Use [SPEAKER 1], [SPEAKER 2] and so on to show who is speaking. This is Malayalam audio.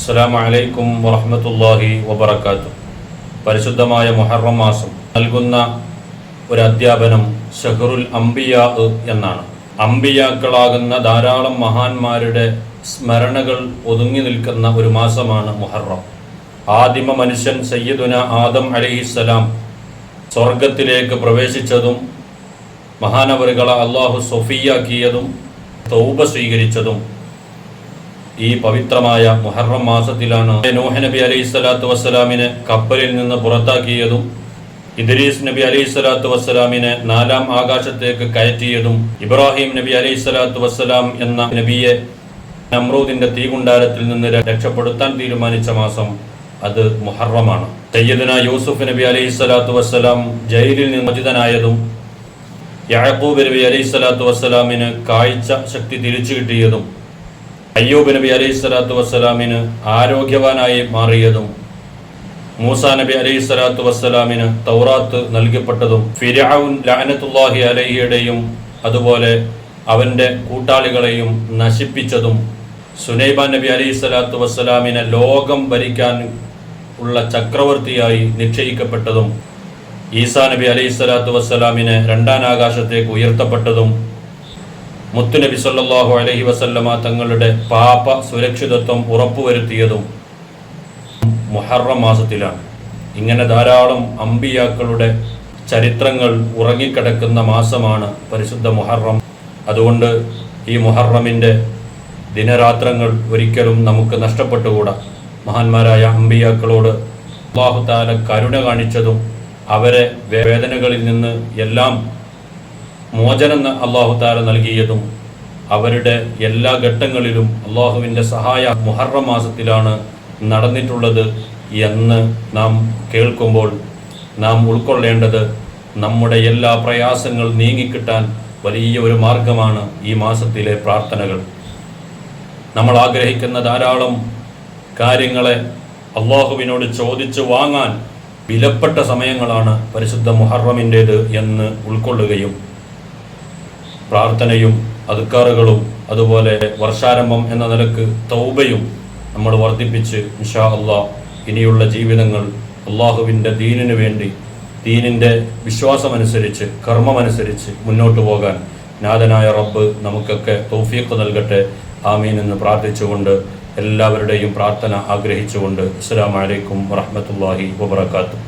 [SPEAKER 1] അസ്സലാമു അലൈക്കും വറഹ്മത്തുള്ളാഹി വബറകാതുഹു. പരിശുദ്ധമായ മുഹറം മാസം നൽകുന്ന ഒരു അധ്യാപനം ഷഹറുൽ അംബിയാ എന്നാണ്. അംബിയാക്കളാകുന്ന ധാരാളം മഹാന്മാരുടെ സ്മരണകൾ ഒതുങ്ങി നിൽക്കുന്ന ഒരു മാസമാണ് മുഹറം. ആദിമ മനുഷ്യൻ സയ്യിദുന ആദം അലൈഹിസ്സലാം സ്വർഗത്തിലേക്ക് പ്രവേശിച്ചതും മഹാനവറുകളെ അള്ളാഹു സൊഫിയാക്കിയതും തൗബ സ്വീകരിച്ചതും ഈ പവിത്രമായ മുഹറം മാസത്തിലാണ് നോഹ നബി അലൈഹി സ്വലാത്തു വസ്സലാമിനെ കപ്പലിൽ നിന്ന് പുറത്താക്കിയതും ഇദ്രീസ് നബി അലൈഹി സ്വലാത്തു വസ്സലാമിനെ നാലാം ആകാശത്തേക്ക് കയറ്റിയതും ഇബ്രാഹിം നബി അലൈഹി സ്വലാത്തു വസ്സലാം എന്ന നബിയെ നമ്രൂദിന്റെ തീകുണ്ടാരത്തിൽ നിന്ന് രക്ഷപ്പെടുത്താൻ തീരുമാനിച്ച മാസം അത് മുഹറമാണ്. സയ്യദന യൂസുഫ് നബി അലൈഹി സ്വലാത്തു വസ്സലാം ജയിലിൽ നിന്ന് മോചിതനായതും യാക്കൂബ് നബി അലൈഹി സ്വലാത്തു വസ്സലാമിന് കാഴ്ച ശക്തി തിരിച്ചു കിട്ടിയതും അയ്യൂബ് നബി അലൈഹി സ്വലാത്തു വസ്സലാമിന് ആരോഗ്യവാനായി മാറിയതും മൂസ നബി അലൈഹി സ്വലാത്തു വസ്സലാമിന് തൗറാത്ത് നൽകപ്പെട്ടതും ഫിരാവുൻ ലാനത്തുല്ലാഹി അലഹിയുടെയും അതുപോലെ അവന്റെ കൂട്ടാളികളെയും നശിപ്പിച്ചതും സുനൈബ നബി അലൈഹി സ്വലാത്തു വസ്സലാമിനെ ലോകം ഭരിക്കാൻ ഉള്ള ചക്രവർത്തിയായി നിശ്ചയിക്കപ്പെട്ടതും ഈസാ നബി അലൈഹി സ്വലാത്തു വസ്സലാമിനെ രണ്ടാം ആകാശത്തേക്ക് ഉയർത്തപ്പെട്ടതും മുത്തുനബി സല്ലല്ലാഹു അലൈഹി വസല്ലമ തങ്ങളുടെ പാപ സുരക്ഷിതത്വം ഉറപ്പുവരുത്തിയതും മുഹറം മാസത്തിലാണ്. ഇങ്ങനെ ധാരാളം അമ്പിയാക്കളുടെ ചരിത്രങ്ങൾ ഉറങ്ങിക്കിടക്കുന്ന മാസമാണ് പരിശുദ്ധ മുഹറം. അതുകൊണ്ട് ഈ മുഹറമിന്റെ ദിനരാത്രങ്ങൾ ഒരിക്കലും നമുക്ക് നഷ്ടപ്പെട്ടുകൂടാ. മഹാന്മാരായ അമ്പിയാക്കളോട് അള്ളാഹു താല കരുണ കാണിച്ചതും അവരെ വേദനകളിൽ നിന്ന് എല്ലാം മോചനം അള്ളാഹു താര നൽകിയതും അവരുടെ എല്ലാ ഘട്ടങ്ങളിലും അള്ളാഹുവിന്റെ സഹായ മുഹറം മാസത്തിലാണ് നടന്നിട്ടുള്ളത് എന്ന് നാം കേൾക്കുമ്പോൾ നാം ഉൾക്കൊള്ളേണ്ടത് നമ്മുടെ എല്ലാ പ്രയാസങ്ങൾ നീങ്ങിക്കിട്ടാൻ വലിയ ഒരു മാർഗമാണ് ഈ മാസത്തിലെ പ്രാർത്ഥനകൾ. നമ്മൾ ആഗ്രഹിക്കുന്ന ധാരാളം കാര്യങ്ങളെ അള്ളാഹുവിനോട് ചോദിച്ചു വാങ്ങാൻ വിലപ്പെട്ട സമയങ്ങളാണ് പരിശുദ്ധ മുഹറമിന്റേത് എന്ന് ഉൾക്കൊള്ളുകയും പ്രാർത്ഥനയും അതുക്കാറുകളും അതുപോലെ വർഷാരംഭം എന്ന നിലയ്ക്ക് തൗബയും നമ്മൾ വർദ്ധിപ്പിച്ച് ഇൻഷാ അള്ളാഹ് ഇനിയുള്ള ജീവിതങ്ങൾ അള്ളാഹുവിന്റെ ദീനിനു വേണ്ടി ദീനിന്റെ വിശ്വാസമനുസരിച്ച് കർമ്മമനുസരിച്ച് മുന്നോട്ട് പോകാൻ നാഥനായ റബ്ബ് നമുക്കൊക്കെ തൗഫീഖ് നൽകട്ടെ. ആമീൻ എന്ന് പ്രാർത്ഥിച്ചുകൊണ്ട് എല്ലാവരുടെയും പ്രാർത്ഥന ആഗ്രഹിച്ചുകൊണ്ട് അസ്സാം വലൈക്കും വറഹമത്തല്ലാഹി വബർക്കാത്തു